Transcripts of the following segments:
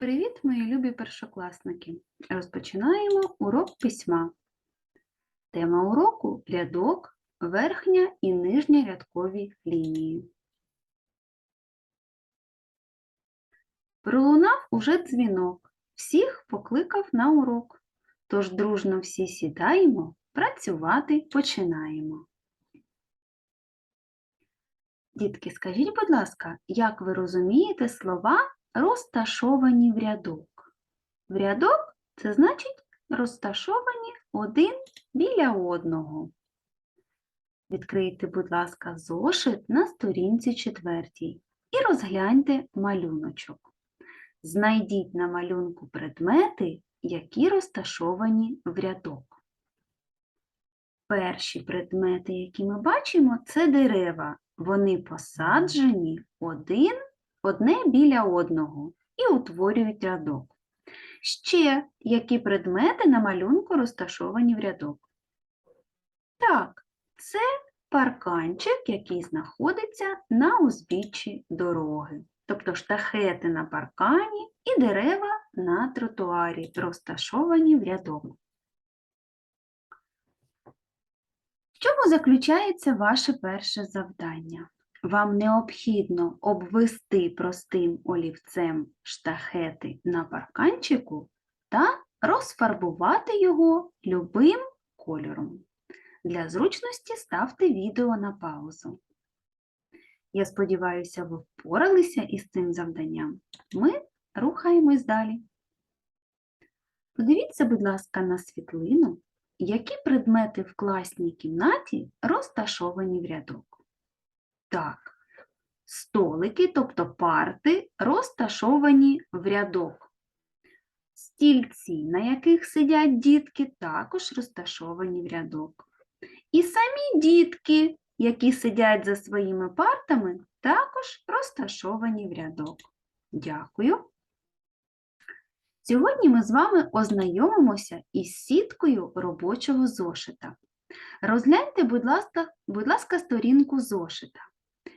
Привіт, мої любі першокласники! Розпочинаємо урок письма. Тема уроку рядок, верхня і нижня рядкові лінії. Пролунав уже дзвінок, всіх покликав на урок. Тож дружно всі сідаємо, працювати починаємо. Дітки, скажіть, будь ласка, як ви розумієте слова розташовані в рядок. В рядок це значить розташовані один біля одного. Відкрийте, будь ласка, зошит на сторінці четвертій і розгляньте малюночок. Знайдіть на малюнку предмети, які розташовані в рядок. Перші предмети, які ми бачимо, це дерева. Вони посаджені один одне біля одного і утворюють рядок. Ще які предмети на малюнку розташовані в рядок? Так, це парканчик, який знаходиться на узбіччі дороги. Тобто штахети на паркані і дерева на тротуарі, розташовані в рядок. В чому заключається ваше перше завдання? Вам необхідно обвести простим олівцем штахети на парканчику та розфарбувати його любим кольором. Для зручності ставте відео на паузу. Я сподіваюся, ви впоралися із цим завданням. Ми рухаємось далі. Подивіться, будь ласка, на світлину, які предмети в класній кімнаті розташовані в рядок. Так, столики, тобто парти, розташовані в рядок. Стільці, на яких сидять дітки, також розташовані в рядок. І самі дітки, які сидять за своїми партами, також розташовані в рядок. Дякую. Сьогодні ми з вами ознайомимося із сіткою робочого зошита. Розгляньте, будь ласка, будь ласка, сторінку зошита.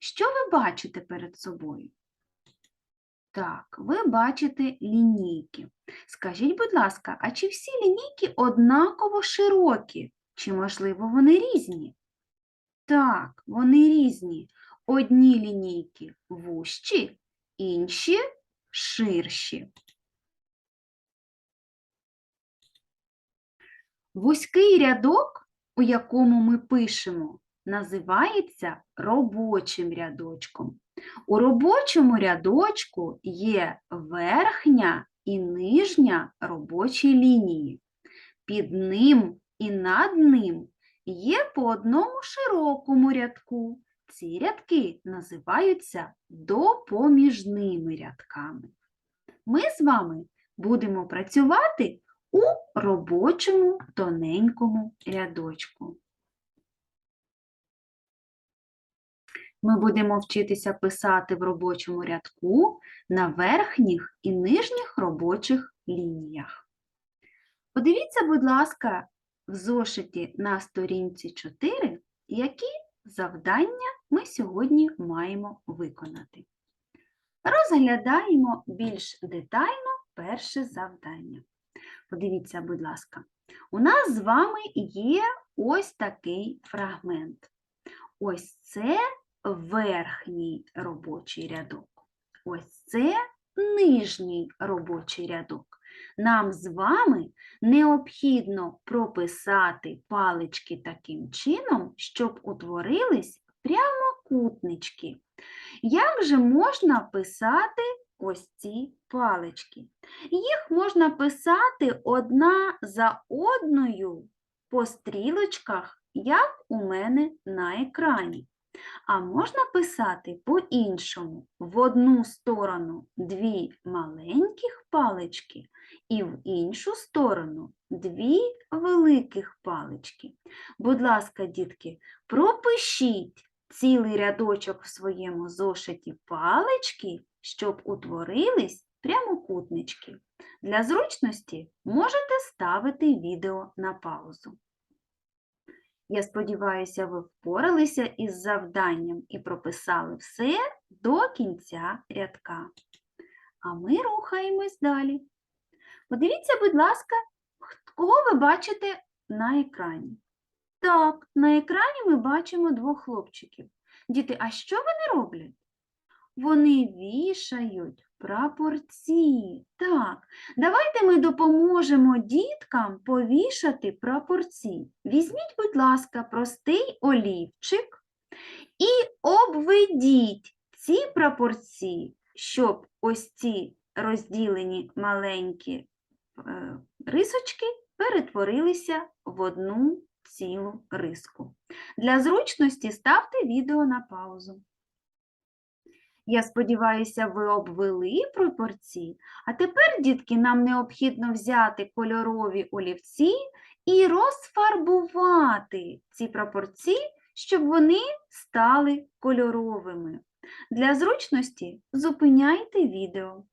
Що ви бачите перед собою? Так, ви бачите лінійки. Скажіть, будь ласка, а чи всі лінійки однаково широкі? Чи, можливо, вони різні? Так, вони різні. Одні лінійки вущі, інші ширші. Вузький рядок, у якому ми пишемо, називається робочим рядочком. У робочому рядочку є верхня і нижня робочі лінії. Під ним і над ним є по одному широкому рядку. Ці рядки називаються допоміжними рядками. Ми з вами будемо працювати у робочому тоненькому рядочку. Ми будемо вчитися писати в робочому рядку на верхніх і нижніх робочих лініях. Подивіться, будь ласка, в зошиті на сторінці 4, які завдання ми сьогодні маємо виконати. Розглядаємо більш детально перше завдання. Подивіться, будь ласка, у нас з вами є ось такий фрагмент. Ось це верхній робочий рядок. Ось це нижній робочий рядок. Нам з вами необхідно прописати палички таким чином, щоб утворились прямокутнички. Як же можна писати ось ці палички? Їх можна писати одна за одною по стрілочках, як у мене на екрані. А можна писати по-іншому. В одну сторону дві маленьких палички, і в іншу сторону дві великих палички. Будь ласка, дітки, пропишіть цілий рядочок в своєму зошиті палички, щоб утворились прямокутнички. Для зручності можете ставити відео на паузу. Я сподіваюся, ви впоралися із завданням і прописали все до кінця рядка. а ми рухаємось далі. Подивіться, будь ласка, кого ви бачите на екрані. Так, на екрані ми бачимо двох хлопчиків. Діти, а що вони роблять? Вони вішають прапорці. Так, давайте ми допоможемо діткам повішати прапорці. Візьміть, будь ласка, простий олівчик і обведіть ці прапорці, щоб ось ці розділені маленькі е, рисочки перетворилися в одну цілу риску. Для зручності ставте відео на паузу. Я сподіваюся, ви обвели пропорції. А тепер, дітки, нам необхідно взяти кольорові олівці і розфарбувати ці пропорції, щоб вони стали кольоровими. Для зручності зупиняйте відео.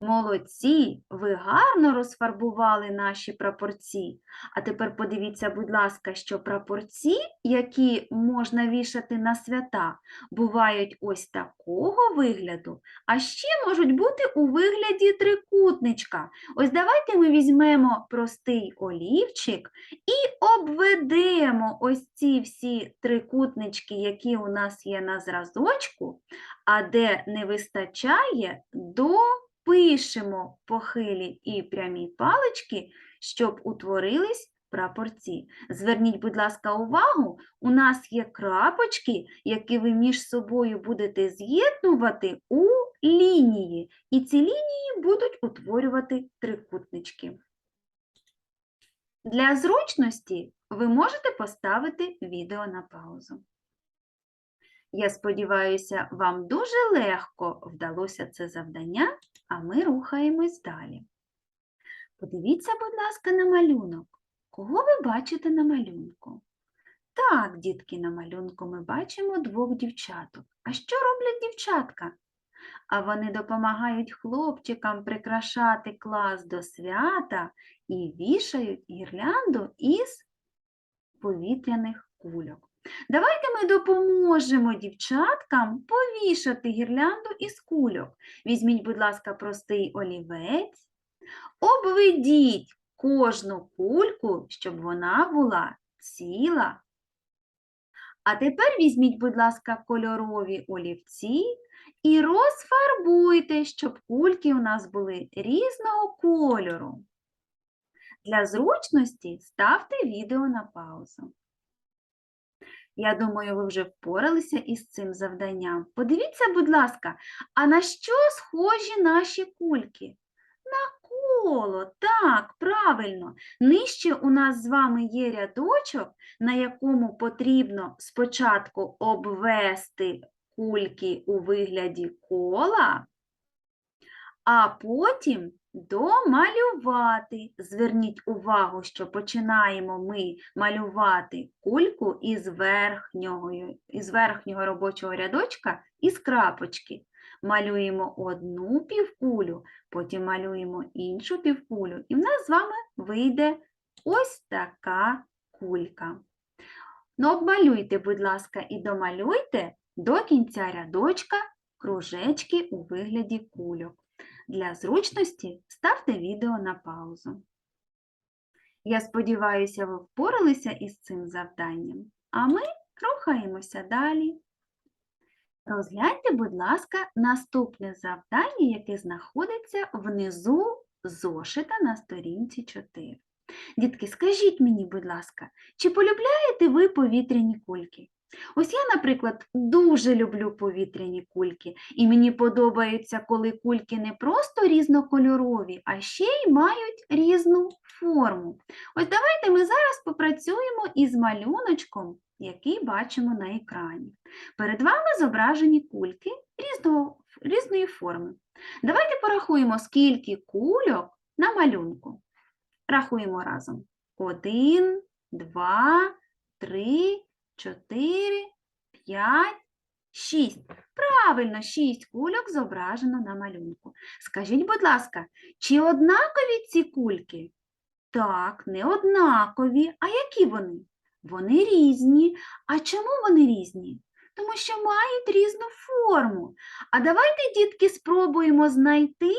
Молодці, ви гарно розфарбували наші прапорці. А тепер подивіться, будь ласка, що прапорці, які можна вішати на свята, бувають ось такого вигляду, а ще можуть бути у вигляді трикутничка. Ось давайте ми візьмемо простий олівчик і обведемо ось ці всі трикутнички, які у нас є на зразочку, а де не вистачає, допишемо похилі і прямі палички, щоб утворились прапорці. Зверніть, будь ласка, увагу, у нас є крапочки, які ви між собою будете з'єднувати у лінії, і ці лінії будуть утворювати трикутнички. Для зручності ви можете поставити відео на паузу. Я сподіваюся, вам дуже легко вдалося це завдання, а ми рухаємось далі. Подивіться, будь ласка, на малюнок. Кого ви бачите на малюнку? Так, дітки, на малюнку ми бачимо двох дівчаток. А що роблять дівчатка? А вони допомагають хлопчикам прикрашати клас до свята і вішають гірлянду із повітряних кульок. Давайте ми допоможемо дівчаткам повішати гірлянду із кульок. Візьміть, будь ласка, простий олівець, обведіть кожну кульку, щоб вона була ціла. А тепер візьміть, будь ласка, кольорові олівці і розфарбуйте, щоб кульки у нас були різного кольору. Для зручності ставте відео на паузу. Я думаю, ви вже впоралися із цим завданням. Подивіться, будь ласка, а на що схожі наші кульки? На коло, так, правильно. Нижче у нас з вами є рядочок, на якому потрібно спочатку обвести кульки у вигляді кола, а потім домалювати. Зверніть увагу, що починаємо ми малювати кульку із верхнього, із верхнього робочого рядочка із крапочки. Малюємо одну півкулю, потім малюємо іншу півкулю, і в нас з вами вийде ось така кулька. Ну, обмалюйте, будь ласка, і домалюйте до кінця рядочка кружечки у вигляді кульок. Для зручності ставте відео на паузу. Я сподіваюся, ви впоралися із цим завданням, а ми рухаємося далі. Розгляньте, будь ласка, наступне завдання, яке знаходиться внизу зошита на сторінці 4. Дітки, скажіть мені, будь ласка, чи полюбляєте ви повітряні кульки? Ось я, наприклад, дуже люблю повітряні кульки, і мені подобається, коли кульки не просто різнокольорові, а ще й мають різну форму. Ось давайте ми зараз попрацюємо із малюночком, який бачимо на екрані. Перед вами зображені кульки різного, різної форми. Давайте порахуємо, скільки кульок на малюнку. Рахуємо разом. Один, два, три, чотири, п'ять, шість. Правильно, шість кульок зображено на малюнку. Скажіть, будь ласка, чи однакові ці кульки? Так, не однакові. А які вони? Вони різні. А чому вони різні? Тому що мають різну форму. А давайте, дітки, спробуємо знайти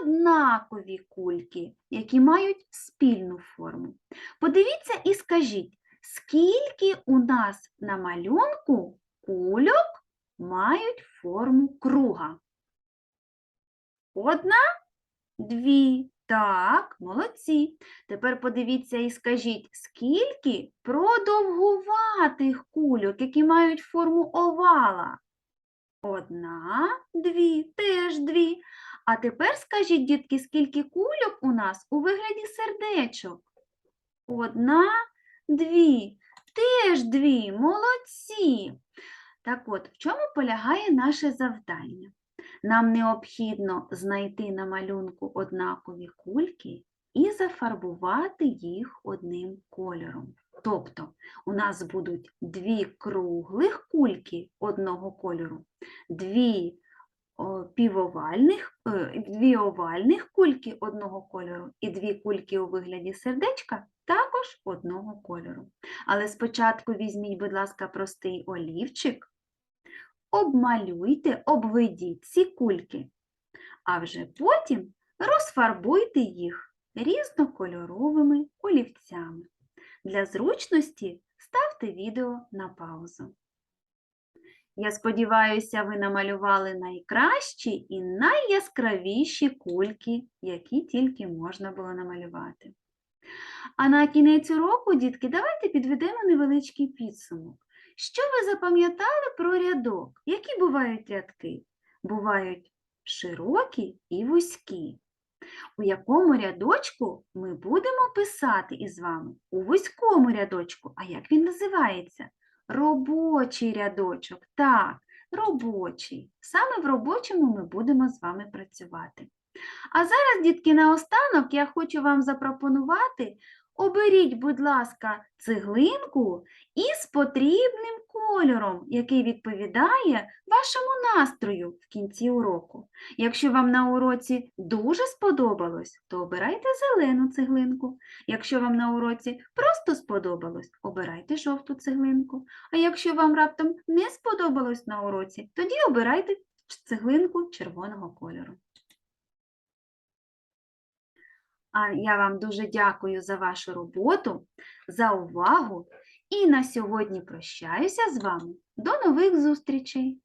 однакові кульки, які мають спільну форму. Подивіться і скажіть, скільки у нас на малюнку кульок мають форму круга? Одна, дві. Так, молодці. Тепер подивіться і скажіть, скільки продовгуватих кульок, які мають форму овала? Одна, дві, теж дві. А тепер скажіть, дітки, скільки кульок у нас у вигляді сердечок? Одна, дві, теж дві, молодці. Так от, в чому полягає наше завдання? Нам необхідно знайти на малюнку однакові кульки і зафарбувати їх одним кольором. Тобто у нас будуть дві круглих кульки одного кольору, дві півовальних, е, дві овальних кульки одного кольору і дві кульки у вигляді сердечка також одного кольору. Але спочатку візьміть, будь ласка, простий олівчик, обмалюйте, обведіть ці кульки, а вже потім розфарбуйте їх різнокольоровими олівцями. Для зручності ставте відео на паузу. Я сподіваюся, ви намалювали найкращі і найяскравіші кульки, які тільки можна було намалювати. А на кінець уроку, дітки, давайте підведемо невеличкий підсумок. Що ви запам'ятали про рядок? Які бувають рядки? Бувають широкі і вузькі. У якому рядочку ми будемо писати із вами? У вузькому рядочку. А як він називається? Робочий рядочок. Так, робочий. Саме в робочому ми будемо з вами працювати. А зараз, дітки, наостанок я хочу вам запропонувати Оберіть, будь ласка, цеглинку із потрібним кольором, який відповідає вашому настрою в кінці уроку. Якщо вам на уроці дуже сподобалось, то обирайте зелену цеглинку. Якщо вам на уроці просто сподобалось, обирайте жовту цеглинку. А якщо вам раптом не сподобалось на уроці, тоді обирайте цеглинку червоного кольору. А я вам дуже дякую за вашу роботу, за увагу і на сьогодні прощаюся з вами. До нових зустрічей!